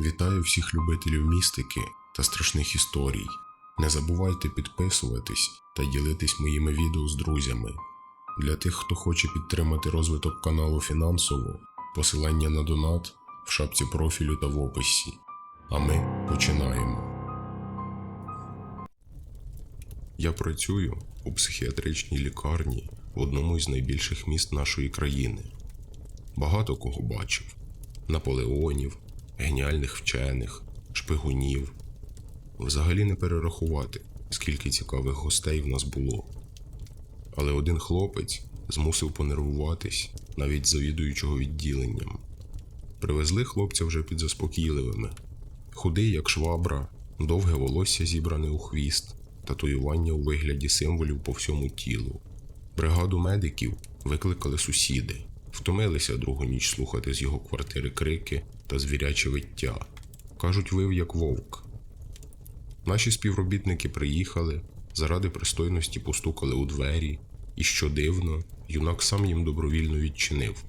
Вітаю всіх любителів містики та страшних історій. Не забувайте підписуватись та ділитись моїми відео з друзями. Для тих, хто хоче підтримати розвиток каналу фінансово, посилання на донат в шапці профілю та в описі. А ми починаємо. Я працюю у психіатричній лікарні в одному із найбільших міст нашої країни. Багато кого бачив: Наполеонів, геніальних вчених, шпигунів. Взагалі не перерахувати, скільки цікавих гостей в нас було. Але один хлопець змусив понервуватись навіть завідуючого відділенням. Привезли хлопця вже під заспокійливими. Худий, як швабра, довге волосся зібране у хвіст, татуювання у вигляді символів по всьому тілу. Бригаду медиків викликали сусіди, втомилися другу ніч слухати з його квартири крики та звіряче виття. Кажуть, вив як вовк. Наші співробітники приїхали, заради пристойності постукали у двері, і що дивно, юнак сам їм добровільно відчинив.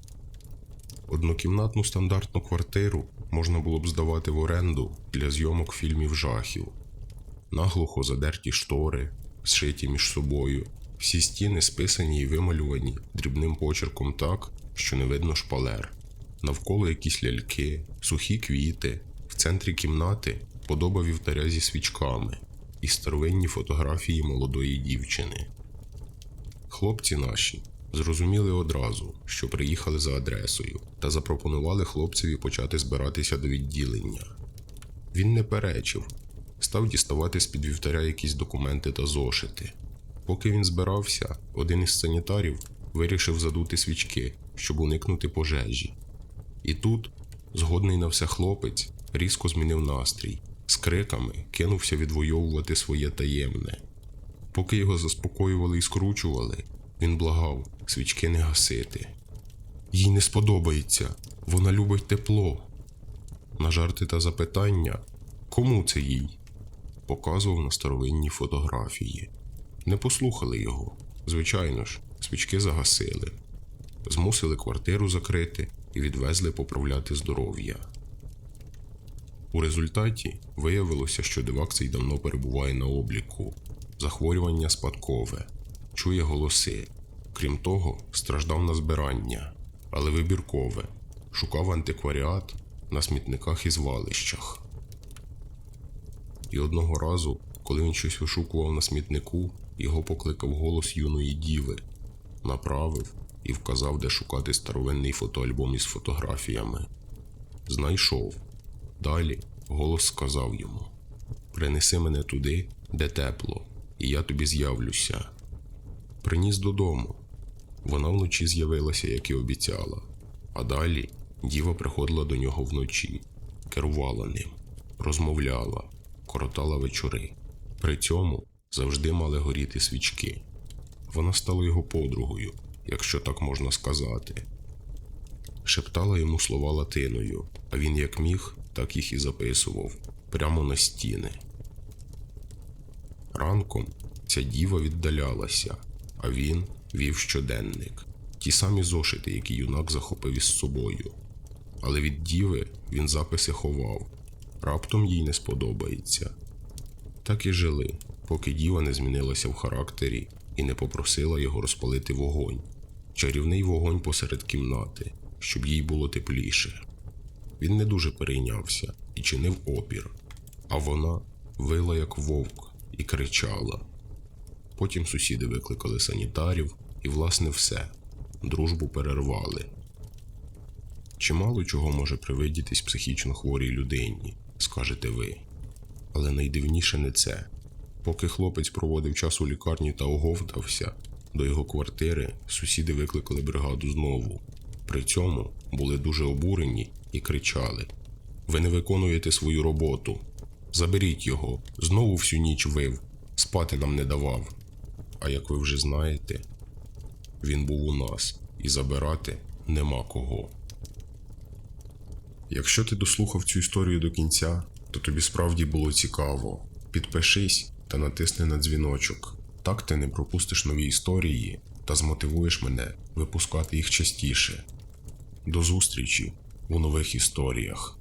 Однокімнатну стандартну квартиру можна було б здавати в оренду для зйомок фільмів жахів. Наглухо задерті штори, зшиті між собою, всі стіни списані і вималювані дрібним почерком так, що не видно шпалер. Навколо якісь ляльки, сухі квіти, в центрі кімнати подоба вівтаря зі свічками і старовинні фотографії молодої дівчини. Хлопці наші зрозуміли одразу, що приїхали за адресою, та запропонували хлопцеві почати збиратися до відділення. Він не перечив, став діставати з під вівтаря якісь документи та зошити. Поки він збирався, один із санітарів вирішив задути свічки, щоб уникнути пожежі. І тут, згодний на все хлопець, різко змінив настрій, з криками кинувся відвоювати своє таємне. Поки його заспокоювали і скручували, він благав свічки не гасити. Їй не сподобається, вона любить тепло. На жарти та запитання, кому це їй? Показував на старовинні фотографії. Не послухали його. Звичайно ж, свічки загасили, змусили квартиру закрити і відвезли поправляти здоров'я. У результаті виявилося, що дивак цей давно перебуває на обліку, захворювання спадкове, чує голоси. Крім того, страждав на збирання, але вибіркове, шукав антикваріат на смітниках і звалищах. І одного разу, коли він щось вишукував на смітнику, його покликав голос юної діви, направив і вказав, де шукати старовинний фотоальбом із фотографіями. Знайшов. Далі голос сказав йому: Принеси мене туди, де тепло, і я тобі з'явлюся. Приніс додому. Вона вночі з'явилася, як і обіцяла, а далі діва приходила до нього вночі, керувала ним, розмовляла, коротала вечори. При цьому завжди мали горіти свічки. Вона стала його подругою, якщо так можна сказати. Шептала йому слова латиною, а він як міг, так їх і записував прямо на стіни. Ранком ця діва віддалялася, а він вів щоденник, ті самі зошити, які юнак захопив із собою. Але від діви він записи ховав, раптом їй не сподобається. Так і жили, поки діва не змінилася в характері і не попросила його розпалити вогонь, чарівний вогонь посеред кімнати, щоб їй було тепліше. Він не дуже перейнявся і чинив опір, а вона вила як вовк і кричала. Потім сусіди викликали санітарів і, власне, все дружбу перервали. Чимало чого може привидітись психічно хворій людині, скажете ви. Але найдивніше не це. Поки хлопець проводив час у лікарні та оговтався, до його квартири сусіди викликали бригаду знову. При цьому були дуже обурені і кричали: Ви не виконуєте свою роботу. Заберіть його, знову всю ніч вив, спати нам не давав. А як ви вже знаєте, він був у нас і забирати нема кого. Якщо ти дослухав цю історію до кінця, то тобі справді було цікаво. Підпишись та натисни на дзвіночок. Так ти не пропустиш нові історії та змотивуєш мене випускати їх частіше. До зустрічі у нових історіях.